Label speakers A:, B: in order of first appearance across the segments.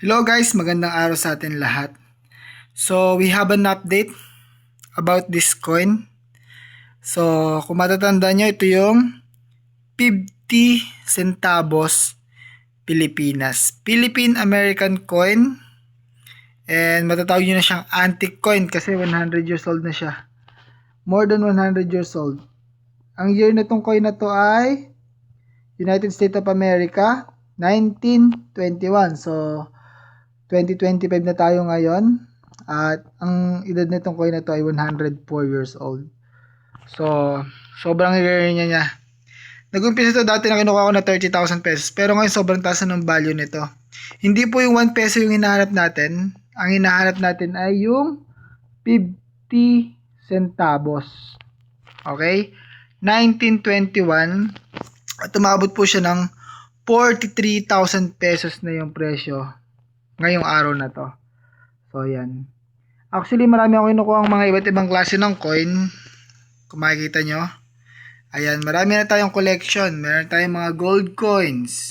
A: Hello guys, magandang araw sa atin lahat. So, we have an update about this coin. So, kung matatanda nyo, ito yung 50 centavos Pilipinas. Philippine American coin. And matatawag nyo na siyang antique coin kasi 100 years old na siya. More than 100 years old. Ang year na tong coin na to ay United States of America, 1921. So, 2025 na tayo ngayon. At ang edad nitong coin na to ay 104 years old. So, sobrang rare niya niya. Nag-umpisa to dati na kinukuha ko na 30,000 pesos. Pero ngayon sobrang taas na ng value nito. Hindi po yung 1 peso yung hinahanap natin. Ang hinahanap natin ay yung 50 centavos. Okay? 1921. At umabot po siya ng 43,000 pesos na yung presyo ngayong araw na to. So, yan. Actually, marami ako kinukuha ang mga iba't ibang klase ng coin. Kung makikita nyo. Ayan, marami na tayong collection. Meron tayong mga gold coins.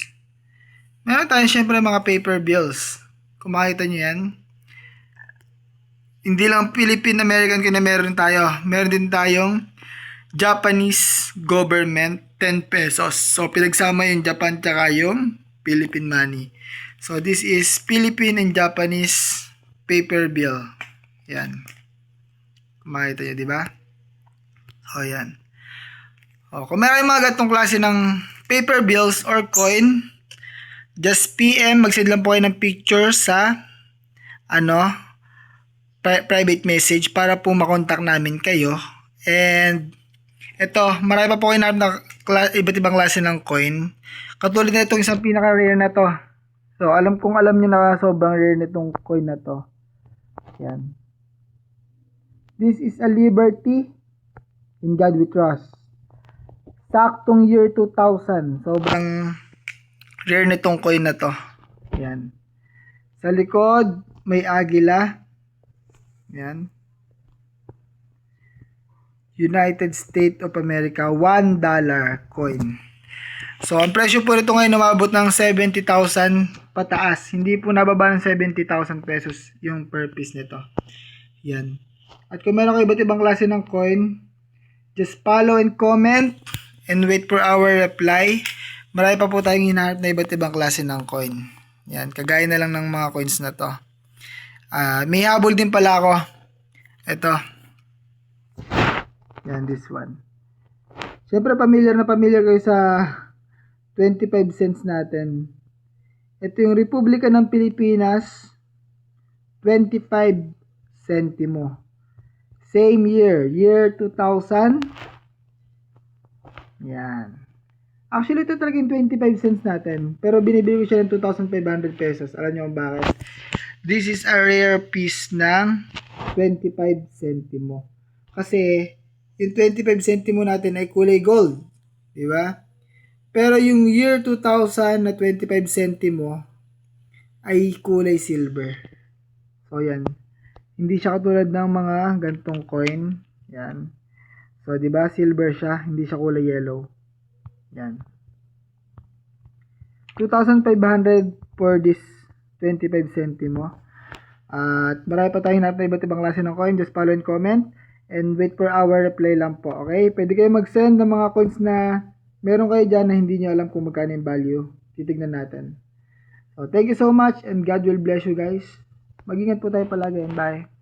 A: Meron tayong syempre mga paper bills. Kung makikita nyo yan. Hindi lang Philippine American coin na meron tayo. Meron din tayong Japanese government 10 pesos. So, pinagsama yung Japan tsaka yung Philippine money. So, this is Philippine and Japanese paper bill. Yan. Makita nyo, di ba? O, yan. O, kung meron mga gatong klase ng paper bills or coin, just PM, mag-send lang po kayo ng picture sa ano, pri- private message para po makontak namin kayo. And, ito, marami pa po kayo na kla- iba't ibang klase ng coin. Katulad na itong isang pinaka-rare na to. So, alam kong alam niyo na sobrang rare nitong coin na to. Yan. This is a Liberty. In God we trust. Saktong year 2000. Sobrang rare nitong coin na to. Yan. Sa likod, may agila. Yan. United States of America, $1 coin. So, ang presyo po nito ngayon umabot ng 70,000 pataas. Hindi po nababa ng 70,000 pesos yung per piece nito. Yan. At kung meron kayo iba't ibang klase ng coin, just follow and comment and wait for our reply. Marami pa po tayong hinahanap na iba't ibang klase ng coin. Yan, kagaya na lang ng mga coins na to. Ah, may habol din pala ako. Ito. Yan, this one. Siyempre, familiar na familiar kayo sa 25 cents natin. Ito yung Republika ng Pilipinas, 25 centimo. Same year, year 2000. Yan. Actually, ito talaga yung 25 cents natin. Pero binibili ko siya ng 2,500 pesos. Alam kung bakit? This is a rare piece ng 25 centimo. Kasi, yung 25 centimo natin ay kulay gold. Di ba? Pero yung year 2000 na 25 centimo ay kulay silver. So, yan. Hindi siya katulad ng mga gantong coin. Yan. So, di ba silver siya, hindi siya kulay yellow. Yan. 2,500 for this 25 centimo. At marami pa tayong natin iba't ibang klase ng coin. Just follow and comment. And wait for our reply lang po. Okay? Pwede kayo mag-send ng mga coins na meron kayo dyan na hindi nyo alam kung magkano yung value. Titignan natin. So, thank you so much and God will bless you guys. Mag-ingat po tayo palagi and bye.